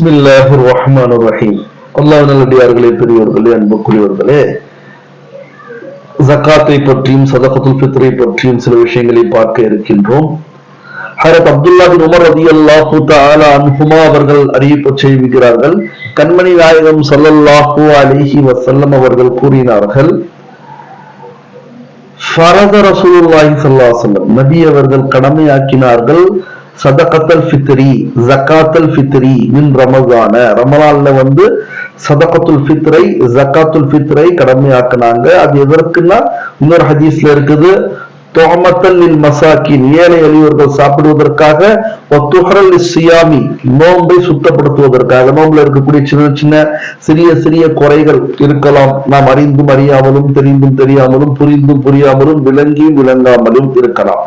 பிஸ்மில்லாஹி ரஹ்மான் ரஹீம் அல்லாஹ் நல்லடியார்களே பெரியவர்களே அன்புக்குரியவர்களே ஜக்காத்தை பற்றியும் சதகத்துல் பித்ரை பற்றியும் சில விஷயங்களை பார்க்க இருக்கின்றோம். ஹரத் அப்துல்லா பின் உமர் ரதி அல்லாஹு தஆலா அன்ஹுமா அவர்கள் அறிவிப்பு செய்கிறார்கள் கண்மணி நாயகம் ஸல்லல்லாஹு அலிஹி வசல்லம் அவர்கள் கூறினார்கள் ஃபரத ரசூலுல்லாஹி ஸல்லல்லாஹு அலைஹி வஸல்லம் நபி அவர்கள் கடமையாக்கினார்கள். சதகத்தல் ஃபித்ரி ஜக்காத்தல் ஃபித்ரி மின் ரமதான. ரமலான்ல வந்து சதகத்துல் ஃபித்ரை ஜக்காத்துல் ஃபித்ரை கடமையாக்குனாங்க. அது எதற்குன்னா இன்னொரு ஹதீஸ்ல இருக்குது தொகமத்தல் மசாக்கின் ஏழை எளியவர்கள் சாப்பிடுவதற்காக ஒத்துஹரல் சியாமி நோன்பை சுத்தப்படுத்துவதற்காக. நோன்புல இருக்கக்கூடிய சின்ன சின்ன சிறிய சிறிய குறைகள் இருக்கலாம். நாம் அறிந்தும் அறியாமலும் தெரிந்தும் தெரியாமலும் புரிந்தும் புரியாமலும் விளங்கியும் விளங்காமலும் இருக்கலாம்.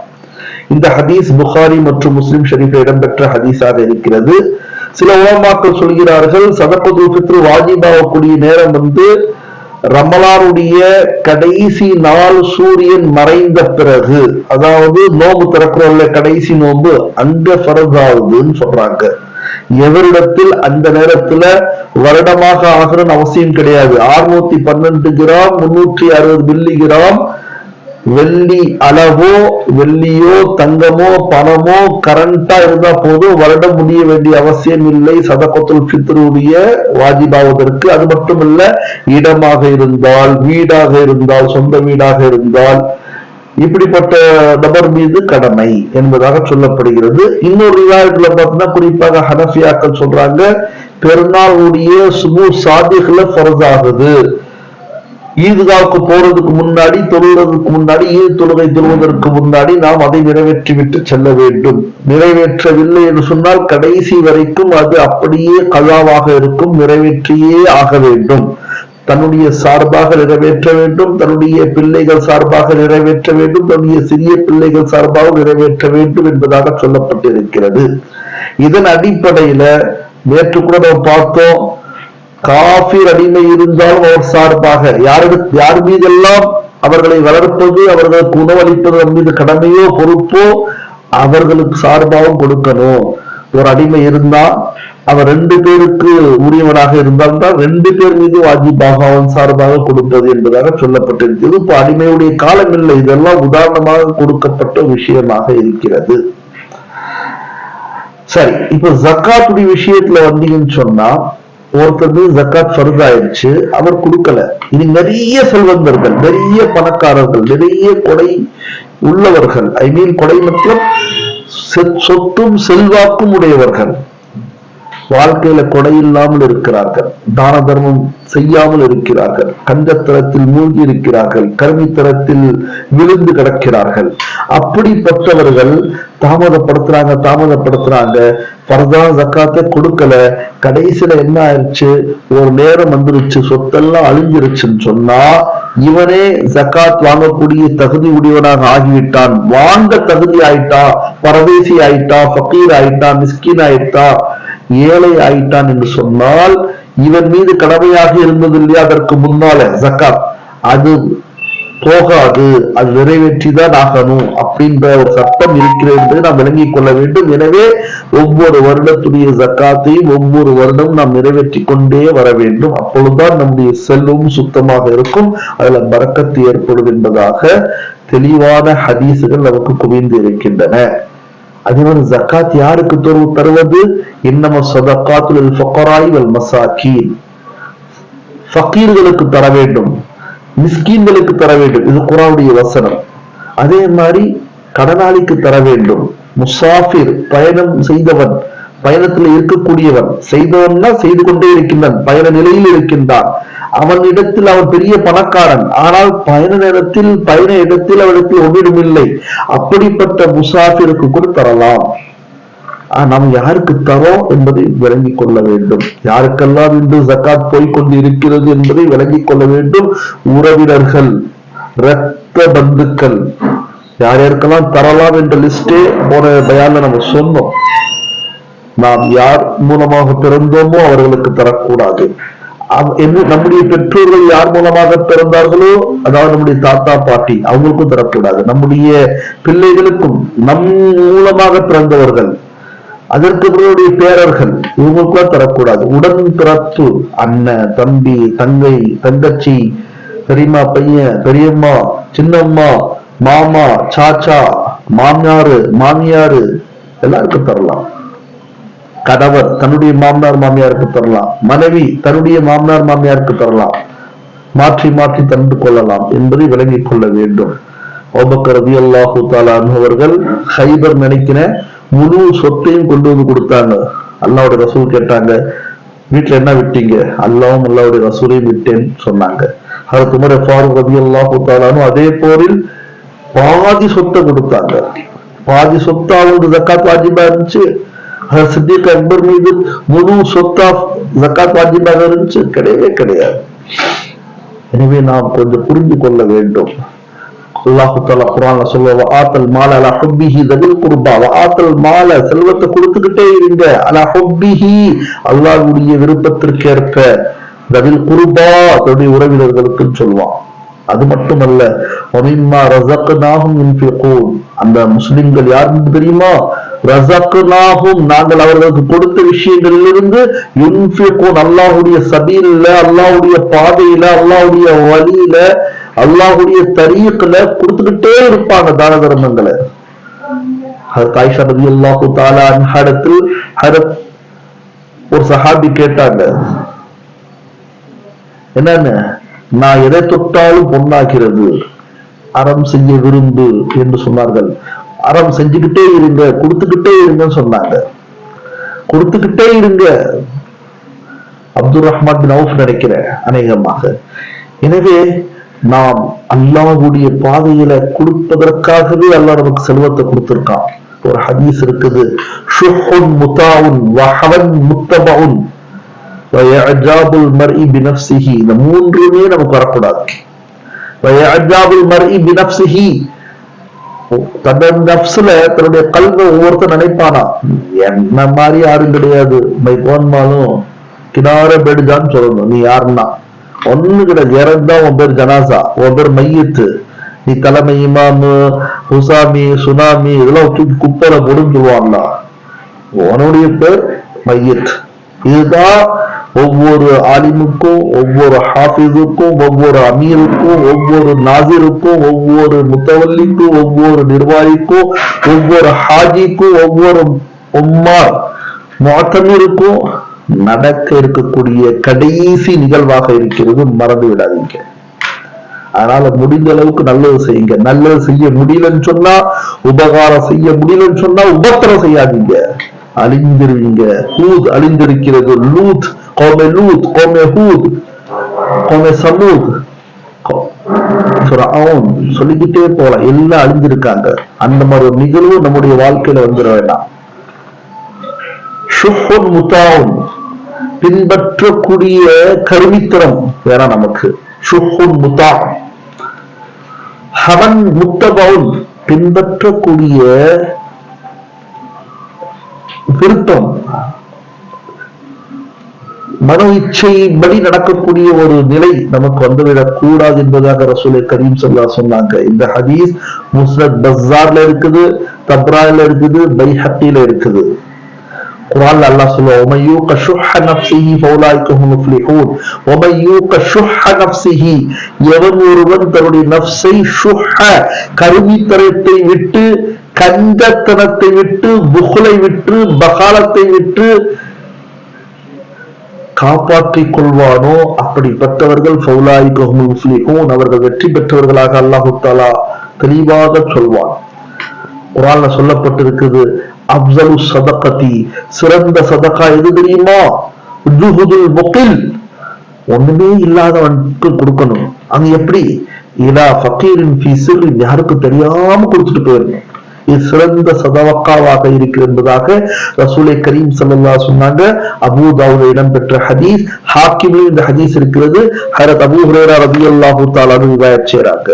இந்த ஹதீஸ் புகாரி மற்றும் முஸ்லிம் ஷரீஃபில் இடம்பெற்ற ஹதீஸாக இருக்கிறது. சில உலமாக்கள் சொல்கிறார்கள் சதப்பது ஃபித்ரு வாஜிபாகக்கூடிய நேரம் வந்து ரமலானுடைய கடைசி நாள் சூரியன் மறைந்த பிறகு அதாவது நோம்பு திறக்கிறோம்ல கடைசி நோம்பு அங்க ஃபரதாகுதுன்னு சொல்றாங்க. எவரிடத்தில் அந்த நேரத்துல வருடமாக ஆகிறன் அவசியம் கிடையாது. அறுநூத்தி பன்னெண்டு கிராம் முன்னூற்றி அறுபது மில்லி கிராம் வெள்ளி அளவோ வெள்ளியோ தங்கமோ பணமோ கரண்டா இருந்தா போதும். வருடம் முடிய வேண்டிய அவசியம் இல்லை. சதகத்துல் ஃபித்ருடைய வாஜிபாவதற்கு அது மட்டுமல்ல இடமாக இருந்தால் வீடாக இருந்தால் சொந்த வீடாக இருந்தால் இப்படிப்பட்ட நபர் மீது கடமை என்பதாக சொல்லப்படுகிறது. இன்னொரு ரிவாயத்துல பார்த்தீங்கன்னா குறிப்பாக ஹனஃபியாக்கள் சொல்றாங்க பெருநாளுடைய சுமு சாதிகளை ஃபரதாகுது ஈதுகாவுக்கு போறதுக்கு முன்னாடி தொழுவதற்கு முன்னாடி ஈது தொழுகை தொழுவதற்கு முன்னாடி நாம் அதை நிறைவேற்றி விட்டு செல்ல வேண்டும். நிறைவேற்றவில்லை என்று சொன்னால் கடைசி வரைக்கும் அது அப்படியே கலாவாக இருக்கும் நிறைவேற்றியே ஆக வேண்டும். தன்னுடைய சார்பாக நிறைவேற்ற வேண்டும் தன்னுடைய பிள்ளைகள் சார்பாக நிறைவேற்ற வேண்டும் தன்னுடைய சிறிய பிள்ளைகள் சார்பாக நிறைவேற்ற வேண்டும் என்பதாக சொல்லப்பட்டிருக்கிறது. இதன் அடிப்படையில நேற்று கூட நாம் பார்த்தோம் காஃபிர் அடிமை இருந்தாலும் அவர் சார்பாக. யாரு யார் மீதெல்லாம் அவர்களை வளர்ப்பது அவர்களுக்கு உணவளிப்பது அவர் மீது கடமையோ பொறுப்போ அவர்களுக்கு சார்பாகவும் கொடுக்கணும். ஒரு அடிமை இருந்தா அவர் ரெண்டு பேருக்கு உரியவனாக இருந்தால்தான் ரெண்டு பேர் மீது வாஜிபாக அவன் சார்பாக கொடுப்பது என்பதாக சொல்லப்பட்டிருக்கிறது. இப்போ அடிமையுடைய காலம் இல்லை. இதெல்லாம் உதாரணமாக கொடுக்கப்பட்ட விஷயமாக இருக்கிறது. சரி இப்ப ஜக்காத்துடைய விஷயத்துல வந்தீங்கன்னு சொன்னா ஒருத்தருக்கு ஜக்காத் ஃபர்ஸ் அவர் கொடுக்கல. இனி நிறைய செல்வந்தர்கள் நிறைய பணக்காரர்கள் நிறைய கொடை உள்ளவர்கள் ஐ மீன் கொடை மற்றும் சொத்தும் செல்வாக்கும் உடையவர்கள். வாழ்க்கையில கொடை இல்லாமல் இருக்கிறார்கள். தான தர்மம் செய்யாமல் இருக்கிறார்கள். கஞ்சத்தரத்தில் மூழ்கி இருக்கிறார்கள். கருமித்தரத்தில் விழுந்து கிடக்கிறார்கள். அப்படிப்பட்டவர்கள் தாமதப்படுத்துறாங்க தாமதப்படுத்துறாங்க. பரதா ஜக்காத்தை கொடுக்கல. கடைசியில என்ன ஆயிடுச்சு ஒரு நேரம் வந்துருச்சு. சொத்தெல்லாம் அழிஞ்சிருச்சுன்னு சொன்னா இவனே ஜக்காத் வாங்கக்கூடிய தகுதி உடையவனாக ஆகிவிட்டான். வாங்க தகுதி ஆயிட்டா பரதேசி ஆயிட்டா ஃபக்கீர் ஆயிட்டா மிஸ்கின் ஆயிட்டா ஏழை ஆயிட்டான் என்று சொன்னால் இவன் மீது கடமையாக இருந்தது இல்லையா? அதற்கு முன்னால ஜக்காத். அது போகாது அது நிறைவேற்றிதான் ஆகணும் அப்படின்ற ஒரு சட்டம் இருக்கிறது என்பதை நாம் விளங்கிக் கொள்ள வேண்டும். எனவே ஒவ்வொரு வருடத்துடைய ஜக்காத்தையும் ஒவ்வொரு வருடம் நாம் நிறைவேற்றி கொண்டே வர வேண்டும். அப்பொழுதுதான் நம்முடைய செல்வம் சுத்தமாக இருக்கும். அதுல பறக்கத்து ஏற்படும் என்பதாக தெளிவான ஹதீசுகள் நமக்கு குவிந்து இருக்கின்றன. அதே மாதிரி ஜக்காத் யாருக்கு தருவது? இன்னம சதக்காத்துல் ஃபக்கராய் வல் மசாக்கீன். ஃபக்கீர்களுக்கு தர வேண்டும். மிஸ்கீன்களுக்கு தர வேண்டும். இது குரானுடைய வசனம். அதே மாதிரி கடனாளிக்கு தர வேண்டும். முசாஃபிர் பயணம் செய்தவன் பயணத்தில் இருக்கக்கூடியவன் செய்தவன்னா செய்து கொண்டே இருக்கின்றான் பயண நிலையில் இருக்கின்றான். அவன் இடத்தில் அவன் பெரிய பணக்காரன். ஆனால் பயண நேரத்தில் பயண இடத்தில் அவனுக்கு ஒன்றிடும் இல்லை அப்படிப்பட்ட முசாஃபிருக்கு கூட தரலாம் நாம் யாருக்கு தரோம் என்பதை விளங்கிக் கொள்ள வேண்டும். யாருக்கெல்லாம் இன்று ஜக்காத் போய்கொண்டு இருக்கிறது என்பதை விளங்கிக் கொள்ள வேண்டும். உறவினர்கள் இரத்த பந்துக்கள் யார் யாருக்கெல்லாம் தரலாம் என்ற லிஸ்டே போன பயால நம்ம சொன்னோம். நாம் யார் மூலமாக பிறந்தோமோ அவர்களுக்கு தரக்கூடாது. அவ- என்ன- நம்முடைய பெற்றோர்கள் யார் மூலமாக பிறந்தார்களோ அதாவது நம்முடைய தாத்தா பாட்டி அவங்களுக்கும் தரக்கூடாது. நம்முடைய பிள்ளைகளுக்கும் நம் மூலமாக பிறந்தவர்கள் அதற்கு இவருடைய பேரர்கள் இவங்களுக்குலாம் தரக்கூடாது. உடன் பிறப்பு அண்ணன் தம்பி தங்கை தங்கச்சி பெரியம்மா பையன் பெரியம்மா சின்னம்மா மாமா சாச்சா மாமியாரு மாமியாரு எல்லாருக்கும் தரலாம். கணவர் தன்னுடைய மாமனார் மாமியாருக்கு தரலாம். மனைவி தன்னுடைய மாமனார் மாமியாருக்கு தரலாம். மாற்றி மாற்றி தந்து கொள்ளலாம் என்பதை விளங்கிக் கொள்ள வேண்டும். ஓபக்கர் அல்லாஹூ அல்லாஹு அவர்கள் ஹைபர் நினைக்கிற முழு சொத்தையும் கொண்டு வந்து கொடுத்தாங்க. அல்லாவுடைய ரசூல் கேட்டாங்க வீட்டுல என்ன விட்டீங்க? அல்லாவும் அல்லாவுடைய ரசூலையும் விட்டேன்னு சொன்னாங்க. அது முறை ஃபாரூக் ரதி அல்லா கொடுத்தாலும் அதே போரில் பாதி சொத்தை கொடுத்தாங்க. பாதி சொத்தா அவங்களுக்கு ஜக்காத் வாஜிபா இருந்துச்சு. அது சித்திக் அக்பர் மீது முழு சொத்தா ஜக்காத் வாஜிபாக இருந்துச்சு. கிடையவே கிடையாது. எனவே நாம் கொஞ்சம் புரிந்து கொள்ள வேண்டும். அல்லாஹு தாலா குரான்ல சொல்லுவா ஆத்தல் மால அலா ஹொப்பிஹி தபில் குர்பா. ஆத்தல் மால செல்வத்தை கொடுத்துக்கிட்டே இருங்க. அலா ஹொப்பிஹி. அல்லாஹுடைய விருப்பத்திற்கேற்ப தபில் குருபா. தன்னுடைய உறவினர்களுக்கு சொல்லுவான். அது மட்டுமல்ல ஒமிம்மா ரசக்னாஹும் யுன்ஃபிகூன். அந்த முஸ்லிம்கள் யாருன்னு தெரியுமா? ரசக்னாஹும் நாங்கள் அவர்களுக்கு கொடுத்த விஷயங்களிலிருந்து யுன்ஃபிகூன். அல்லாஹுடைய சபீல்ல அல்லாஹுடைய பாதையில அல்லாஹுடைய வழியில அல்லாஹுடைய தரீக்குல கொடுத்துக்கிட்டே இருப்பாங்க தான தர்மங்களை. ஹதரத் ஆயிஷா ரலியல்லாஹு தாலா அன்ஹா ஒரு சஹாபி கேட்டாங்க என்னன்னு? நான் எதை தொட்டாலும் பொண்ணாகிறது. அறம் செய்ய விரும்பு என்று சொன்னார்கள். அறம் செஞ்சுக்கிட்டே இருங்க கொடுத்துக்கிட்டே இருங்கன்னு சொன்னாங்க. கொடுத்துக்கிட்டே இருங்க. அப்துல் ரஹ்மான் பின் அவுஃப் நினைக்கிறேன் அநேகமாக. எனவே நாம் அல்லாஹ்வுடைய பாதையில கொடுப்பதற்காகவே அல்லாஹ் நமக்கு செல்வத்தை கொடுத்திருக்கான். ஒரு ஹதீஸ் இருக்குது ஷுஹுன் முதாவுன் வஹவன் முத்தபவுன் வயஅஜாபுல் மர்இ பினப்சிஹி இந்த மூன்றுமே நமக்கு வரக்கூடாது. வயஜாபுல் மர்இ பினப்சிஹி தன்னோட நப்சுல தன்னுடைய கல்வை ஒவ்வொருத்தர் நினைப்பானா? என்ன மாதிரி யாரும் கிடையாது. மை போன்மாலும் கிடார பெடுஜான்னு சொல்லணும். நீ யாருன்னா? ஒண்ணு கிடையாது இறந்தா உன் பேர் ஜனாசா உன் பேர் மையத்து. நீ தலைமை இமாமு ஹுசாமி சுனாமி இதெல்லாம் தூக்கி குப்பையில போடுன்னு சொல்லுவாங்களா உன்னுடைய பேர் மையத். இதுதான் ஒவ்வொரு ஆலிமுக்கும் ஒவ்வொரு ஹாஃபிஸுக்கும் ஒவ்வொரு அமீருக்கும் ஒவ்வொரு நாசிருக்கும் ஒவ்வொரு முத்தவல்லிக்கும் ஒவ்வொரு நிர்வாகிக்கும் ஒவ்வொரு ஹாஜிக்கும் ஒவ்வொரு உம்மார் மாத்தமிருக்கும் நடக்க இருக்கக்கூடிய கடைசி நிகழ்வாக இருக்கிறது மறந்து விடாதீங்க. அதனால முடிந்த அளவுக்கு நல்லது செய்யுங்க. நல்லது செய்ய முடியலன்னு சொன்னா உபகாரம் செய்ய முடியலன்னு சொன்னா உபத்திரம் செய்யாதீங்க. அழிந்திருவீங்க. ஹூத் அழிந்திருக்கிறது. லூத் கோமே லூத் கோமே ஹூத் கோமே சமூத் சொல்லிக்கிட்டே போலாம். எல்லாம் அழிஞ்சிருக்காங்க. அந்த மாதிரி ஒரு நிகழ்வு நம்முடைய வாழ்க்கையில வந்துட வேண்டாம். ஷுஹுன் முத்தாவும் பின்பற்றக்கூடிய கருவித்திறம் வேணாம் நமக்கு. ஷுஹுன் முத்தா ஹவன் முத்தபவுன் பின்பற்றக்கூடிய விருப்பம் மன இச்சையின்படி நடக்கக்கூடிய ஒரு நிலை நமக்கு வந்துவிடக் கூடாது என்பதாக ரசூலை கரீம் சொல்லா சொன்னாங்க. இந்த ஹதீஸ் முஸ்னத் பஸார்ல இருக்குது தப்ரால இருக்குது பைஹத்தில இருக்குது. குரான்ல அல்லாஹ் சொல்லுவா உமையூக ஷுஹ நப்சிஹி ஃபௌலாய்க்கும் முஃப்லிஹூன். உமையூக ஷுஹ நப்சிஹி எவன் ஒருவன் தன்னுடைய நப்சை ஷுஹ கருமித்தரத்தை விட்டு கஞ்சத்தனத்தை விட்டு புகழை விட்டு பகாலத்தை விட்டு காப்பாற்றிக் கொள்வானோ? அப்படிப்பட்டவர்கள் ஃபௌலாய்க்கும் முஃப்லிஹூன். அவர்கள் வெற்றி பெற்றவர்களாக அல்லாஹு தாலா தெளிவாக சொல்வான். குரான்ல சொல்லப்பட்டிருக்குது அப்சலு சதக்கத்தி சிறந்த சதக்கா எது தெரியுமா? ஜுஹுதுல் முகில். ஒண்ணுமே இல்லாதவனுக்கு கொடுக்கணும். அங்க எப்படி? இதா ஃபக்கீரின் ஃபீ யாருக்கும் யாருக்கு தெரியாம கொடுத்துட்டு போயிடணும் இது சிறந்த சதவக்காவாக இருக்கிறது என்பதாக ரசூலை கரீம் சல்லா சொன்னாங்க. அபு தாவுல இடம்பெற்ற ஹதீஸ் ஹாக்கிமிலும் இந்த ஹதீஸ் இருக்கிறது. ஹரத் அபு ஹுரேரா ரலியல்லாஹு தஆலா ரிவாயத் செய்றாங்க.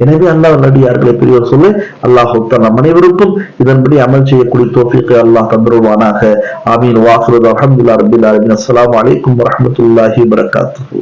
எனவே அல்லாஹ் நடிகார்களை பெரியவர் சொல்லு அல்லாஹ் நம் அனைவருக்கும் இதன்படி அமல் செய்யக்கூடிய தோஃபிக்கு அல்லாஹ் தந்துருவானாக. ஆமீன். வாக்குறது அஹமதுல்லா ரபில் அலமின் அஸ்ஸலாமு அலைக்கும் வரஹ்மத்துல்லாஹி வரகாத்துஹு